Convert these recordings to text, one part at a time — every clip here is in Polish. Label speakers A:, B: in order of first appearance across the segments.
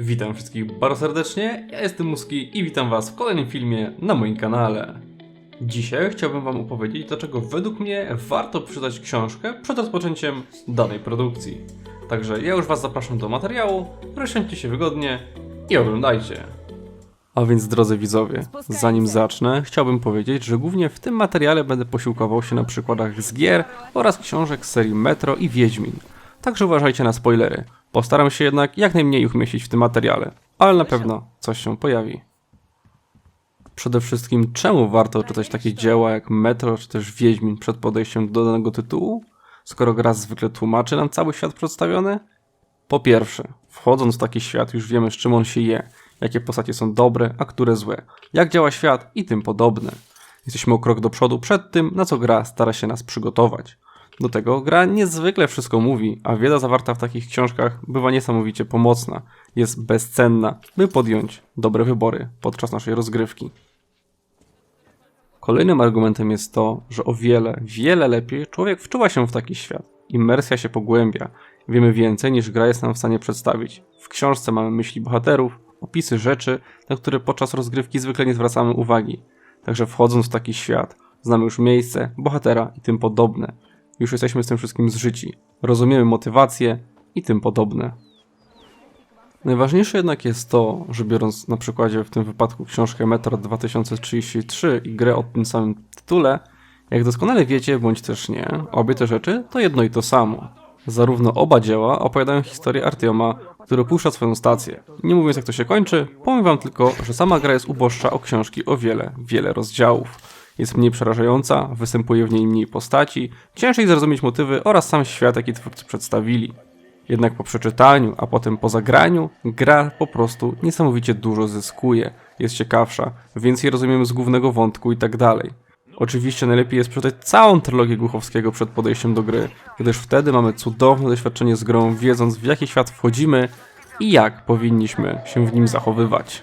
A: Witam wszystkich bardzo serdecznie, ja jestem Muski i witam was w kolejnym filmie na moim kanale. Dzisiaj chciałbym wam opowiedzieć, dlaczego według mnie warto przeczytać książkę przed rozpoczęciem danej produkcji. Także ja już was zapraszam do materiału, rozsiądźcie się wygodnie i oglądajcie. A więc drodzy widzowie, zanim zacznę, chciałbym powiedzieć, że głównie w tym materiale będę posiłkował się na przykładach z gier oraz książek z serii Metro i Wiedźmin. Także uważajcie na spoilery. Postaram się jednak jak najmniej ich umieścić w tym materiale, ale na pewno coś się pojawi. Przede wszystkim, czemu warto czytać takie dzieła jak Metro czy też Wiedźmin przed podejściem do danego tytułu, skoro gra zwykle tłumaczy nam cały świat przedstawiony? Po pierwsze, wchodząc w taki świat już wiemy z czym on się je, jakie postacie są dobre, a które złe, jak działa świat i tym podobne. Jesteśmy o krok do przodu przed tym, na co gra stara się nas przygotować. Do tego gra niezwykle wszystko mówi, a wiedza zawarta w takich książkach bywa niesamowicie pomocna, jest bezcenna, by podjąć dobre wybory podczas naszej rozgrywki. Kolejnym argumentem jest to, że o wiele, wiele lepiej człowiek wczuwa się w taki świat. Imersja się pogłębia, wiemy więcej niż gra jest nam w stanie przedstawić. W książce mamy myśli bohaterów, opisy rzeczy, na które podczas rozgrywki zwykle nie zwracamy uwagi. Także wchodząc w taki świat, znamy już miejsce, bohatera i tym podobne. Już jesteśmy z tym wszystkim zżyci. Rozumiemy motywacje i tym podobne. Najważniejsze jednak jest to, że biorąc na przykładzie w tym wypadku książkę Metro 2033 i grę o tym samym tytule, jak doskonale wiecie, bądź też nie, obie te rzeczy to jedno i to samo. Zarówno oba dzieła opowiadają historię Artioma, który opuszcza swoją stację. Nie mówiąc jak to się kończy, powiem wam tylko, że sama gra jest uboższa o książki o wiele, wiele rozdziałów. Jest mniej przerażająca, występuje w niej mniej postaci, ciężej zrozumieć motywy oraz sam świat, jaki twórcy przedstawili. Jednak po przeczytaniu, a potem po zagraniu, gra po prostu niesamowicie dużo zyskuje, jest ciekawsza, więcej rozumiemy z głównego wątku i tak dalej. Oczywiście najlepiej jest przeczytać całą trylogię Głuchowskiego przed podejściem do gry, gdyż wtedy mamy cudowne doświadczenie z grą, wiedząc w jaki świat wchodzimy i jak powinniśmy się w nim zachowywać.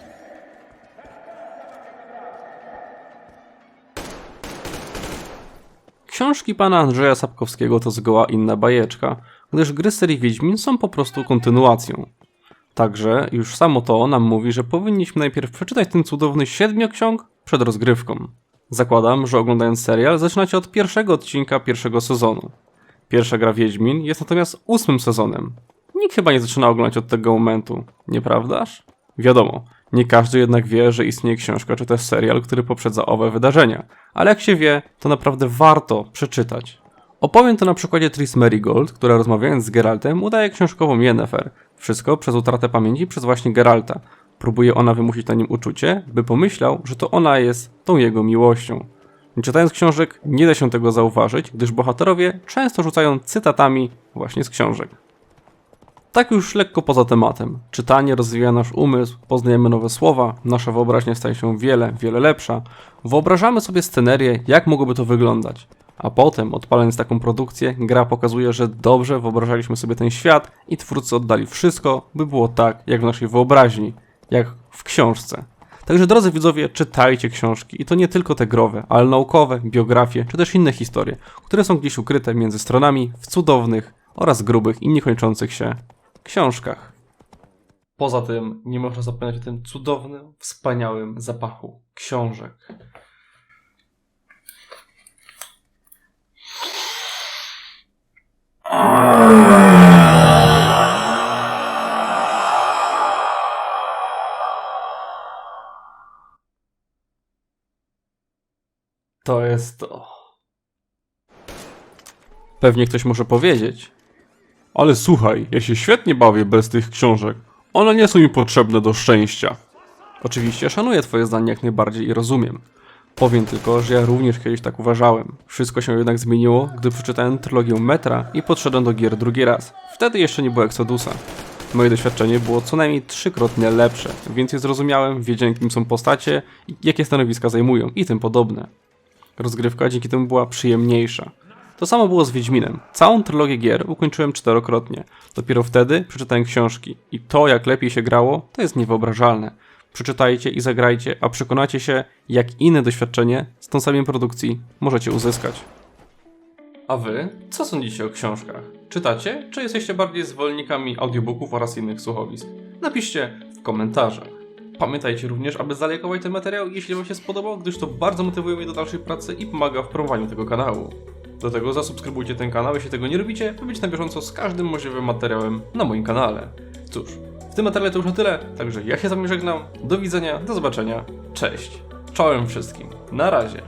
A: Książki pana Andrzeja Sapkowskiego to zgoła inna bajeczka, gdyż gry serii Wiedźmin są po prostu kontynuacją. Także już samo to nam mówi, że powinniśmy najpierw przeczytać ten cudowny siedmioksiąg przed rozgrywką. Zakładam, że oglądając serial zaczynacie od pierwszego odcinka pierwszego sezonu. Pierwsza gra Wiedźmin jest natomiast ósmym sezonem. Nikt chyba nie zaczyna oglądać od tego momentu, nieprawdaż? Wiadomo, nie każdy jednak wie, że istnieje książka czy też serial, który poprzedza owe wydarzenia, ale jak się wie, to naprawdę warto przeczytać. Opowiem to na przykładzie Tris Merigold, która rozmawiając z Geraltem udaje książkową Yennefer. Wszystko przez utratę pamięci przez właśnie Geralta. Próbuje ona wymusić na nim uczucie, by pomyślał, że to ona jest tą jego miłością. Czytając książek nie da się tego zauważyć, gdyż bohaterowie często rzucają cytatami właśnie z książek. Tak już lekko poza tematem. Czytanie rozwija nasz umysł, poznajemy nowe słowa, nasza wyobraźnia staje się wiele, wiele lepsza. Wyobrażamy sobie scenerię, jak mogłoby to wyglądać. A potem, odpalając taką produkcję, gra pokazuje, że dobrze wyobrażaliśmy sobie ten świat i twórcy oddali wszystko, by było tak, jak w naszej wyobraźni, jak w książce. Także drodzy widzowie, czytajcie książki i to nie tylko te growe, ale naukowe, biografie czy też inne historie, które są gdzieś ukryte między stronami w cudownych oraz grubych i niekończących się książkach. Poza tym nie można zapominać o tym cudownym, wspaniałym zapachu książek. To jest to. Pewnie ktoś może powiedzieć. Ale słuchaj, ja się świetnie bawię bez tych książek. One nie są mi potrzebne do szczęścia. Oczywiście szanuję twoje zdanie jak najbardziej i rozumiem. Powiem tylko, że ja również kiedyś tak uważałem. Wszystko się jednak zmieniło, gdy przeczytałem trylogię Metra i podszedłem do gier drugi raz. Wtedy jeszcze nie było Exodusa. Moje doświadczenie było co najmniej trzykrotnie lepsze, więc je zrozumiałem, wiedziałem kim są postacie, jakie stanowiska zajmują i tym podobne. Rozgrywka dzięki temu była przyjemniejsza. To samo było z Wiedźminem. Całą trylogię gier ukończyłem czterokrotnie. Dopiero wtedy przeczytałem książki. I to, jak lepiej się grało, to jest niewyobrażalne. Przeczytajcie i zagrajcie, a przekonacie się, jak inne doświadczenie z tą samej produkcji możecie uzyskać. A wy, co sądzicie o książkach? Czytacie, czy jesteście bardziej zwolennikami audiobooków oraz innych słuchowisk? napiszcie w komentarzach. Pamiętajcie również, aby zalajkować ten materiał, jeśli Wam się spodobał, gdyż to bardzo motywuje mnie do dalszej pracy i pomaga w promowaniu tego kanału. Do tego zasubskrybujcie ten kanał, jeśli tego nie robicie, by być na bieżąco z każdym możliwym materiałem na moim kanale. Cóż, w tym materiale to już na tyle, także ja się z Wami żegnam, do widzenia, do zobaczenia, cześć. Czołem wszystkim, na razie.